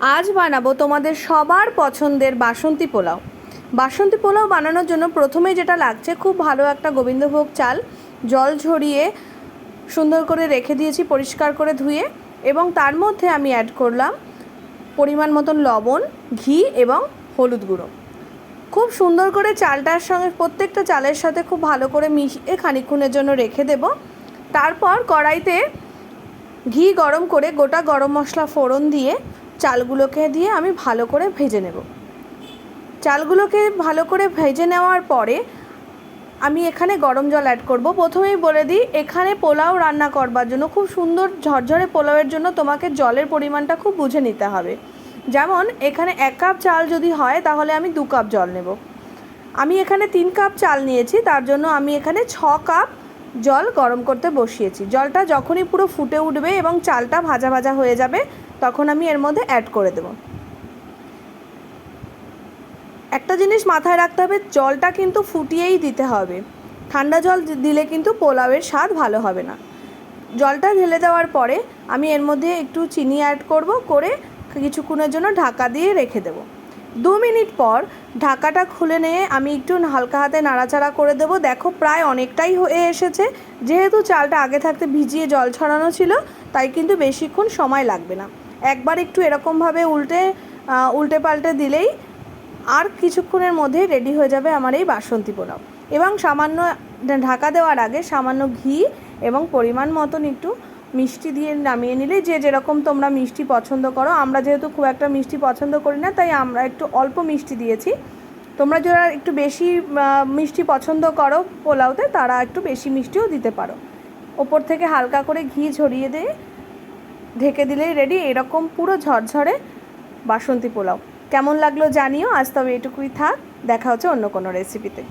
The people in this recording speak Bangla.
আজ বানাবো তোমাদের সবার পছন্দের বাসন্তী পোলাও। বাসন্তী পোলাও বানানোর জন্য প্রথমে যেটা লাগছে, খুব ভালো একটা গোবিন্দভোগ চাল, জল ঝরিয়ে সুন্দর করে রেখে দিয়েছি, পরিষ্কার করে ধুয়ে, এবং তার মধ্যে আমি অ্যাড করলাম পরিমাণ মতন লবণ, ঘি এবং হলুদ গুঁড়ো। খুব সুন্দর করে চালটার সঙ্গে, প্রত্যেকটা চালের সাথে খুব ভালো করে মিশিয়ে খানিকক্ষণের জন্য রেখে দেব। তারপর কড়াইতে ঘি গরম করে গোটা গরম মশলা ফোড়ন দিয়ে চালগুলোকে দিয়ে আমি ভালো করে ভেজে নেব। চালগুলোকে ভালো করে ভেজে নেওয়ার পরে আমি এখানে গরম জল অ্যাড করব। প্রথমেই বলে দিই, এখানে পোলাও রান্না করবার জন্য, খুব সুন্দর ঝরঝরে পোলাওয়ের জন্য তোমাকে জলের পরিমাণটা খুব বুঝে নিতে হবে। যেমন, এখানে এক কাপ চাল যদি হয়, তাহলে আমি দু কাপ জল নেব। আমি এখানে তিন কাপ চাল নিয়েছি, তার জন্য আমি এখানে ছ কাপ জল গরম করতে বসিয়েছি। জলটা যখনই পুরো ফুটে উঠবে এবং চালটা ভাজা ভাজা হয়ে যাবে তখন আমি এর মধ্যে অ্যাড করে দেব। একটা জিনিস মাথায় রাখতে হবে, জলটা কিন্তু ফুটিয়েই দিতে হবে। ঠান্ডা জল দিলে কিন্তু পোলাওয়ের স্বাদ ভালো হবে না। জলটা ঢেলে দেওয়ার পরে আমি এর মধ্যে একটু চিনি অ্যাড করব, করে কিছুক্ষণের জন্য ঢাকা দিয়ে রেখে দেবো। দু মিনিট পর ঢাকাটা খুলে নিয়ে আমি একটু হালকা হাতে নাড়াচাড়া করে দেবো। দেখো প্রায় অনেকটাই হয়ে এসেছে। যেহেতু চালটা আগে থাকতে ভিজিয়ে জল ছড়ানো ছিল, তাই কিন্তু বেশিক্ষণ সময় লাগবে না। একবার একটু এরকমভাবে উল্টে উল্টে পাল্টে দিলেই আর কিছুক্ষণের মধ্যে রেডি হয়ে যাবে আমার এই বাসন্তী পোলাও। এবং সামান্য ঢাকা দেওয়ার আগে সামান্য ঘি এবং পরিমাণ মতন একটু মিষ্টি দিয়ে নামিয়ে নিলে যে যেরকম তোমরা মিষ্টি পছন্দ করো। আমরা যেহেতু খুব একটা মিষ্টি পছন্দ করি না, তাই আমরা একটু অল্প মিষ্টি দিয়েছি। তোমরা যারা একটু বেশি মিষ্টি পছন্দ করো পোলাওতে, তারা একটু বেশি মিষ্টিও দিতে পারো। ওপর থেকে হালকা করে ঘি ঝরিয়ে দিয়ে ঢেকে দিলেই রেডি এরকম পুরো ঝরঝরে বাসন্তী পোলাও। কেমন লাগল জানিও, আজ তবে এটুকুই থাক, দেখা হচ্ছে অন্য কোনো রেসিপিতে